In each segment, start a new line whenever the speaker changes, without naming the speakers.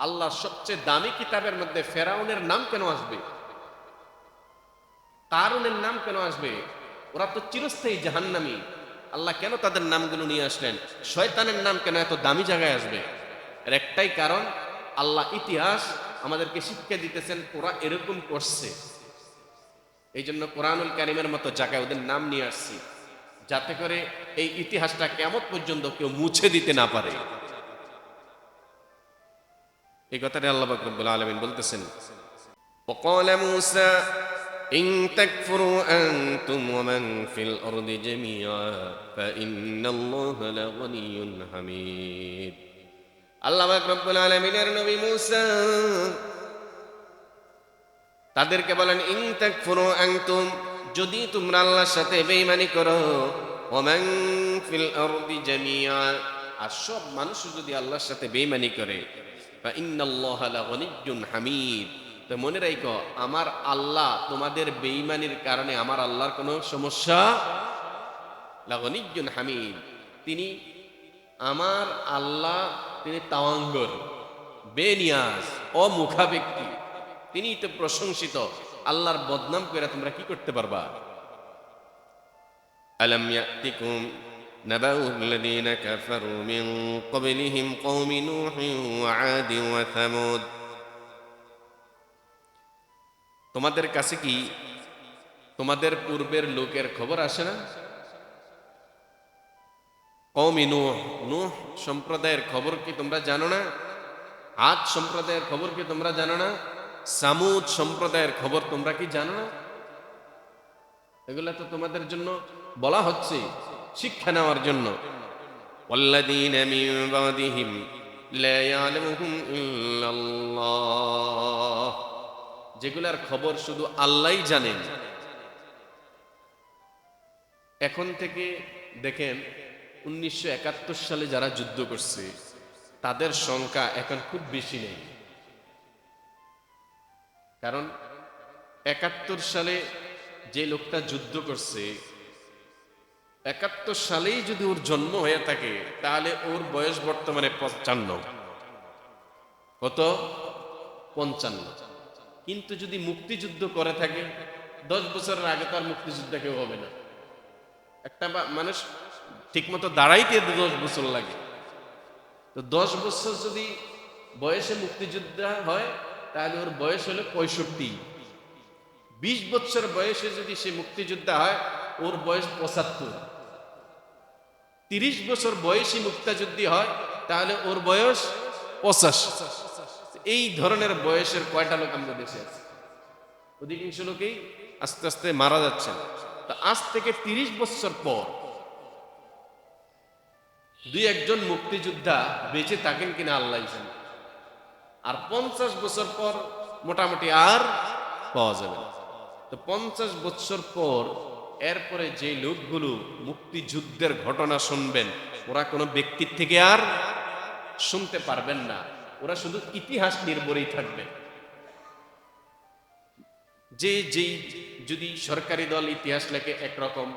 আল্লাহর সবচেয়ে দামি কিতাবের মধ্যে ফেরাউনের নাম কেন আসবে? কারুনের নাম কেন আসবে? ওরা তো চিরস্থায়ী জাহান্নামী। আল্লাহ কেন তাদের নামগুলো নিয়ে আসলেন? শয়তানের নাম কেন এত দামি জায়গায় আসবে? এর একটাই কারণ, আল্লাহ ইতিহাস আমাদেরকে শিক্ষা দিতেছেন, ওরা এরকম করছে। এই জন্য কোরআনুল কারিমের মতো জায়গায় ওদের নাম নিয়ে আসছি। যাতে করে এই ইতিহাসটা কেমন পর্যন্ত কেউ মুছে দিতে না পারে। এই কথাটা আল্লাহ বাকরবুল আলমিন বলতেছেন وقال موسى إن تكفروا أنتم ومن في الأرض جميعا فإن الله لغني حميد আল্লাহ বাকরবুল আলমিনের নবী মুসা তাদেরকে বলেন ইন তাকফুরু আনতুম যদি তোমরা আল্লাহর সাথে বেঈমানি করো ওমান ফিল আরদি জামিয়া আর সব মানুষ যদি আল্লাহর সাথে বেঈমানি করে ফা ইন্নাল্লাহা লাগনিয়্যুন হামিদ তো মনে রাখো, আমার আল্লাহ তোমাদের বেঈমানির কারণে আমার আল্লাহর কোনো সমস্যা লাগনিয়্যুন হামিদ। তিনি আমার আল্লাহ, তিনি তাওয়াঙ্গর, বেনিয়াজ, অমুখা ব্যক্তি। তিনি তো প্রশংসিত। আল্লাহর বদনাম করে তোমরা কি করতে পারবা? আলম ইয়াতিকুম نبأ الذين كفروا من قبلهم قوم نوح وعاد وثمود তোমাদের কাছে কি তোমাদের পূর্বের লোকের খবর আসে না কৌমি নূহ নূহ সম্প্রদায়ের খবর কি তোমরা জানো না আজ সম্প্রদায়ের খবর কি তোমরা জানো না সামুদ সম্প্রদায়ের খবর তোমরা কি জানো না এগুলা তো তোমাদের জন্য বলা হচ্ছে শিক্ষা নেওয়ার জন্য والذين من بعدهم لا يعلمهم إلا الله যেগুলার খবর শুধু আল্লাহই জানেন এখন থেকে দেখেন উনিশশো সালে যারা যুদ্ধ করছে তাদের সংখ্যা এখন খুব বেশি নেই কারণ একাত্তর সালে যে লোকটা যুদ্ধ করছে একাত্তর সালেই যদি ওর জন্ম হয়ে থাকে, তাহলে ওর বয়স বর্তমানে পঞ্চান্ন। কত? পঞ্চান্ন। কিন্তু যদি মুক্তিযুদ্ধ করে থাকে, দশ বছরের আগে তো আর মুক্তিযুদ্ধ কেউ হবে না। একটা মানুষ ঠিকমতো দাঁড়াইতে দশ বছর লাগে। তো দশ বছর যদি বয়সে মুক্তিযোদ্ধা হয়, তাহলে ওর বয়স হলো পঁয়ষট্টি। বিশ বছর বয়সে যদি সে মুক্তিযোদ্ধা হয় ওর বয়স পঁচাত্তর। তিরিশ বছর বয়সী মুক্তিযুদ্ধী হয়, তাহলে ওর বয়স পঁচাশি। এই ধরনের বয়সের কয়টা লোক আমাদের দেশে আছে? অধিকাংশ লোকেই আস্তে আস্তে মারা যাচ্ছেন। তা আজ থেকে তিরিশ বছর পর দুই একজন মুক্তিযোদ্ধা বেঁচে থাকেন কিনা আল্লাহ আর পঞ্চাশ বছর পর মোটামুটি আর পাওয়া যাবে না। তো পঞ্চাশ বছর পর এরপরে যে লোকগুলো মুক্তিযুদ্ধের ঘটনা শুনবেন, ওরা কোনো ব্যক্তির থেকে আর শুনতে পারবেন না। ওরা শুধু ইতিহাস নির্ভরেই থাকবে। যে যেই যদি সরকারি দল ইতিহাস লেখে একরকম,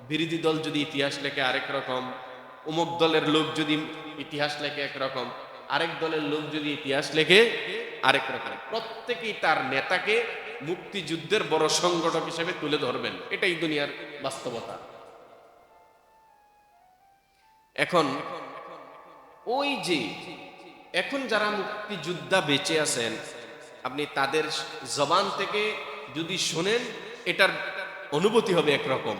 বিরোধী দল যদি ইতিহাস লেখে আরেক রকম অমুক দলের লোক যদি ইতিহাস লেখে একরকম, আরেক দলের লোক যদি ইতিহাস লেখে আরেক রকম। প্রত্যেকেই তার নেতাকে মুক্তিযুদ্ধের বড় সংগঠক হিসেবে তুলে ধরবেন। এটাই দুনিয়ার বাস্তবতা। এখন, ওই যে এখন যারা মুক্তিযোদ্ধা বেঁচে আছেন, আপনি তাদের জবান থেকে যদি শোনেন, এটার অনুভূতি হবে একরকম।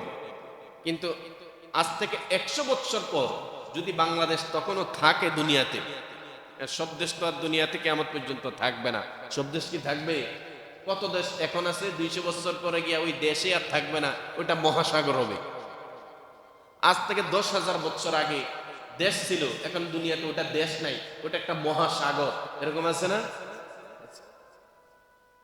কিন্তু আজ থেকে একশো বৎসর পর যদি বাংলাদেশ তখনও থাকে দুনিয়াতে, সব দেশ তো আর দুনিয়াতে কেমন পর্যন্ত থাকবে না। সব দেশ কি থাকবে? কত দেশ এখন আছে? দুইশো বছর পরে গিয়া ওই দেশে আর থাকবে না। ওইটা মহাসাগর হবে। আজ থেকে দশ হাজার বছর আগে দেশ ছিল, এখন দুনিয়াতে ওটা দেশ নাই, ওটা একটা মহাসাগর। এরকম আছে না?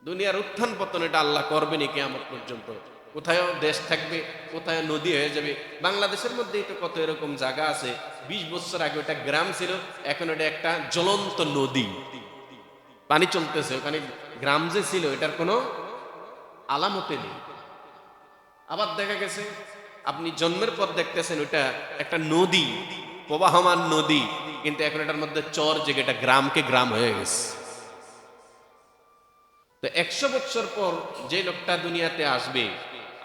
দুনিয়ার উত্থান পতন এটা আল্লাহ করবেনি কে আমার পর্যন্ত। কোথায়ও দেশ থাকবে কোথায় নদী হয়ে যাবে। বাংলাদেশের মধ্যেই তো কত এরকম জায়গা আছে? বিশ বছর আগে ওটা গ্রাম ছিল, এখন ওটা একটা জ্বলন্ত নদী। পানি চলতেছে, ওখানে গ্রাম যে ছিল, এটার কোনো আলামতে নেই। আবার দেখা গেছে, আপনি জন্মের পর দেখতেছেন ওটা একটা নদী, প্রবাহমান নদী, কিন্তু এখন এটার মধ্যে চর এটা গ্রামকে গ্রাম হয়ে গেছে। তো একশো বছর পর যে লোকটা দুনিয়াতে আসবে,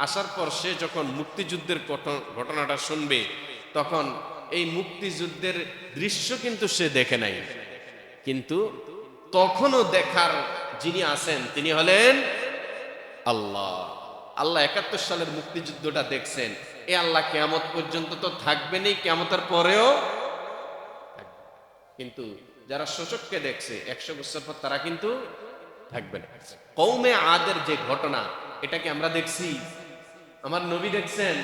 আসার পর সে যখন মুক্তিযুদ্ধের ঘটনাটা শুনবে, তখন এই মুক্তিযুদ্ধের দৃশ্য কিন্তু সে দেখে নাই। কিন্তু তখনও দেখার যিনি আছেন, তিনি হলেন আল্লাহ। আল্লাহ একাত্তর সালের মুক্তিযুদ্ধটা দেখছেন। এ আল্লাহ কেয়ামত পর্যন্ত তো থাকবেনই, কেয়ামতের পরেও কিন্তু যারা শোষককে দেখছে, একশো বছর পর তারা কিন্তু থাকবে না। কৌমে আদের যে ঘটনা, এটাকে আমরা দেখছি। আমার নবী দেখছেন,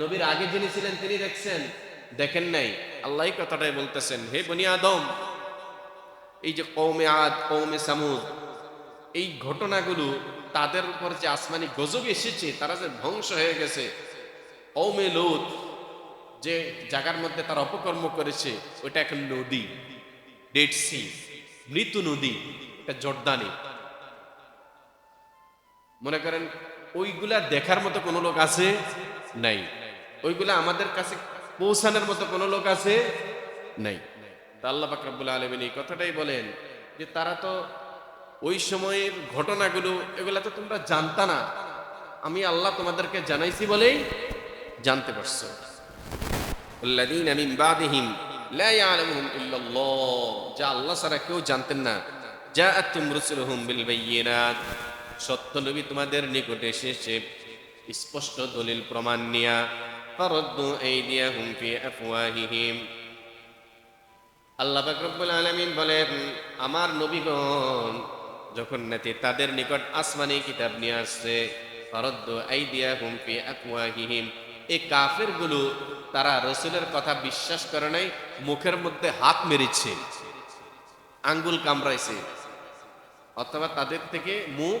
নবীর আগে যিনি ছিলেন, তিনি দেখছেন। দেখেন নাই, আল্লাহ কথাটাই বলতেছেন, হে বনি আদম, এই যে কৌমে আদ কৌমে সামুদ এই ঘটনাগুলো তাদের উপর যে আসমানি গজব এসেছে, তারা যে ধ্বংস হয়ে গেছে। অমে লোদ যে জায়গার মধ্যে তারা অপকর্ম করেছে ওইটা এখন নদী ডেড সি মৃত্যু নদী, এটা জর্দানি। মনে করেন, ওইগুলা দেখার মতো কোনো লোক আছে নাই। ওইগুলা আমাদের কাছে পৌঁছানোর মতো কোনো লোক আছে নাই। তা আল্লাহ ফাকরাবুল আলমিন এই কথাটাই বলেন যে তারা তো ওই সময়ের ঘটনাগুলো, এগুলো তো তোমরা জানতা না। আমি আল্লাহ তোমাদেরকে জানাইছি বলেই জানতে পারছ। আমি আল্লাহ কেউ জানতেন না। যা তোমাদের স্পষ্ট দলিল প্রমাণ নিয়া আল্লাহ বলেন, আমার নবীগণ যখন নাকি তাদের নিকট আসমানি কিতাব নিয়ে আসছে, ফারাদ্দু আইদিয়াহুম ফি আফওয়াহিহিম। এই কাফেরগুলো তারা রসুলের কথা বিশ্বাস করে নাই, মুখের মধ্যে হাত মেরেছে, আঙ্গুল কামড়াইছে, অথবা তাদের থেকে মুখ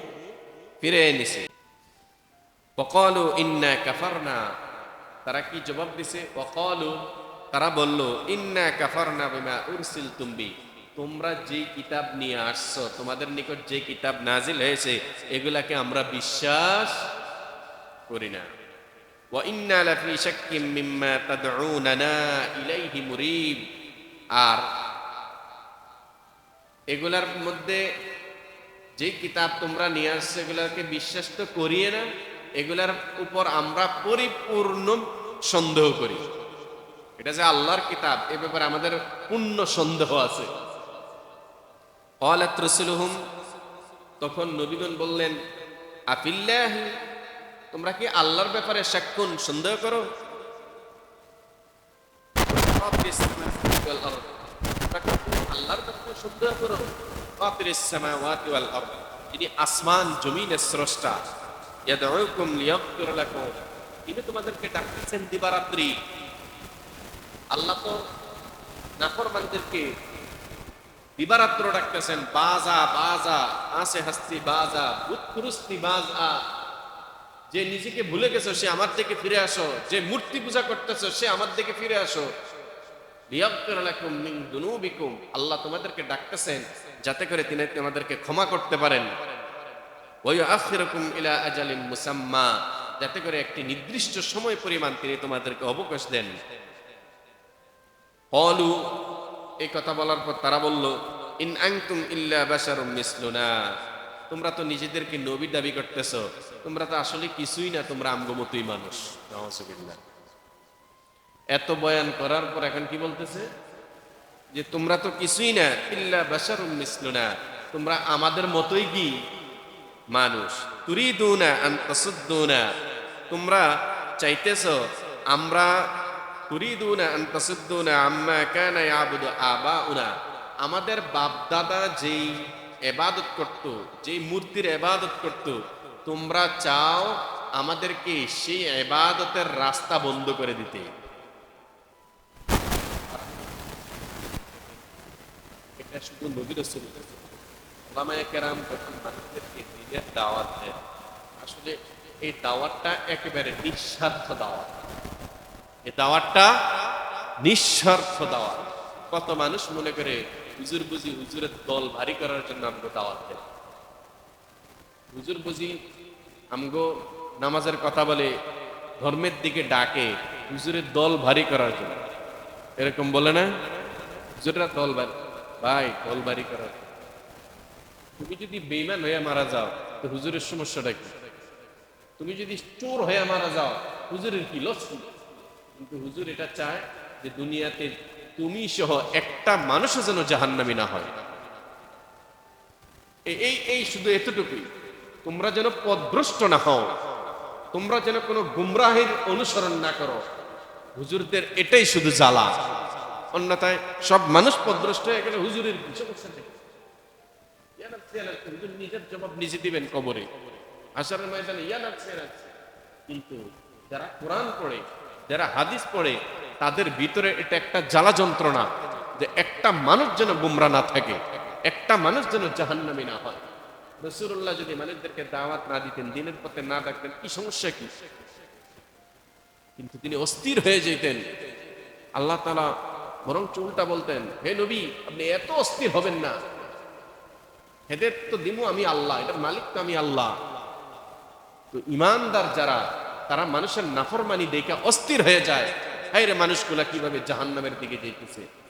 তারা কি জবাব দিছে? তারা বলল, ইন্না কাফারনা তুম্বি তোমরা যে কিতাব নিয়ে আসছো, তোমাদের নিকট যে কিতাব নাজিল হয়েছে, এগুলাকে আমরা বিশ্বাস করি না। আর এগুলার মধ্যে যে কিতাব তোমরা নিয়ে আসছো, এগুলাকে বিশ্বাস তো করিয়ে না, এগুলার উপর আমরা পরিপূর্ণ সন্দেহ করি। এটা যে আল্লাহর কিতাব, এ ব্যাপারে আমাদের পূর্ণ সন্দেহ আছে। কলাত রসুলহুম তখন নবীগণ বললেন আপিল্লাহ তোমরা কি আল্লাহর ব্যাপারে সাক্ষণ সন্দেহ করো? আল্লাহর আসমান স্রষ্টা। তোমাদেরকে ডাকতেছেন দিবারাত্রি। আল্লাহ তো নাফরমানদেরকে দিবারাত্র ডাকতেছেন, বাজা বাজা, আসে হাস্তি, বাজা উৎকুরুস্তি বাজা। যে নিজেকে ভুলে গেছো, সে আমার দিকে ফিরে আসো। যে মূর্তি পূজা করতেছো, সে আমার দিকে ফিরে আসো। আল্লাহ তোমাদেরকে ডাকতেছেন, যাতে করে তিনি তোমাদেরকে ক্ষমা করতে পারেন। ইলা আজালিন মুসাম্মা। যাতে করে একটি নির্দিষ্ট সময় পরিমাণ তিনি তোমাদেরকে অবকাশ দেন। কলু এই কথা বলার পর তারা বলল, ইন আনতুম ইল্লা মিসলুনা। তোমরা তো নিজেদেরকে নবী দাবি করতেছো, তোমরা তো আসলে কিছুই না, তোমরা আমগো মতোই মানুষ এত বয়ান করার পর এখন কি বলতেছে? যে তোমরা তো কিছুই না, ইল্লা বাশারুম মিসলুনা। তোমরা আমাদের মতোই কি? মানুষ। তুরিদুনা আন না তোমরা চাইতেছ, আমরা আমাদের বাপ দাদা যেই এবাদত করত, যেই মূর্তির এবাদত করত, তোমরা চাও আমাদেরকে সেই এবাদতের রাস্তা বন্ধ করে দিতে। এটা দাওয়াত আসলে এই দাওয়াতটা একেবারে নিঃস্বার্থ দাওয়াত। এই দাওয়াতটা নিঃস্বার্থ দাওয়াত। কত মানুষ মনে করে হুজুর বুঝি হুজুরের দল ভারী করার জন্য আমগো দাওয়াত দেন হুজুর বুঝি আমগো নামাজের কথা বলে ধর্মের দিকে ডাকে হুজুরের দল ভারী করার জন্য। এরকম বলে না? যেটা তলবারি ভাই তলবারি করার তুমি যদি বেইমান হয়ে মারা যাও, তো হুজুরের সমস্যাটা কি? তুমি যদি চোর হয়ে মারা যাও, হুজুরের কি লস কি? কিন্তু হুজুর এটা চায় যে দুনিয়াতে তুমি সহ একটা মানুষও যেন জাহান্নামী না হয়। এই এই শুধু এতটুকুই। তোমরা যেন পদভ্রষ্ট না হও। তোমরা যেন কোনো গুমরাহের অনুসরণ না করো। হুজুরদের এটাই শুধু জ্বালা। অন্যথায় সব মানুষ পদভ্রষ্ট হয়ে গেলে হুজুরের নিজের জবাব নিজে দিবেন কবরে। আসারের ময়দানে ইয়ানাচ্ছে, ইয়ানাচ্ছে। কিন্তু যারা কোরআন পড়ে যারা হাদিস পড়ে, তাদের ভিতরে এটা একটা জ্বালা যন্ত্রণা যে একটা মানুষ যেন গুমরা না থাকে, একটা মানুষ যেন জাহান্নামী না হয়। রসুল্লাহ যদি মানুষদেরকে দাওয়াত না দিতেন, দিনের পথে না ডাকতেন কি সমস্যা কি? কিন্তু তিনি অস্থির হয়ে যেতেন। আল্লাহ তালা বরং চুলটা বলতেন, হে নবী, আপনি এত অস্থির হবেন না। হেদের তো দিমু আমি আল্লাহ, এটার মালিক তো আমি আল্লাহ। তো ইমানদার যারা তারা মানুষের নাফরমানি দেখে অস্থির হয়ে যায়। হাই রে মানুষগুলা কীভাবে জাহান্নামের দিকে যেতেছে?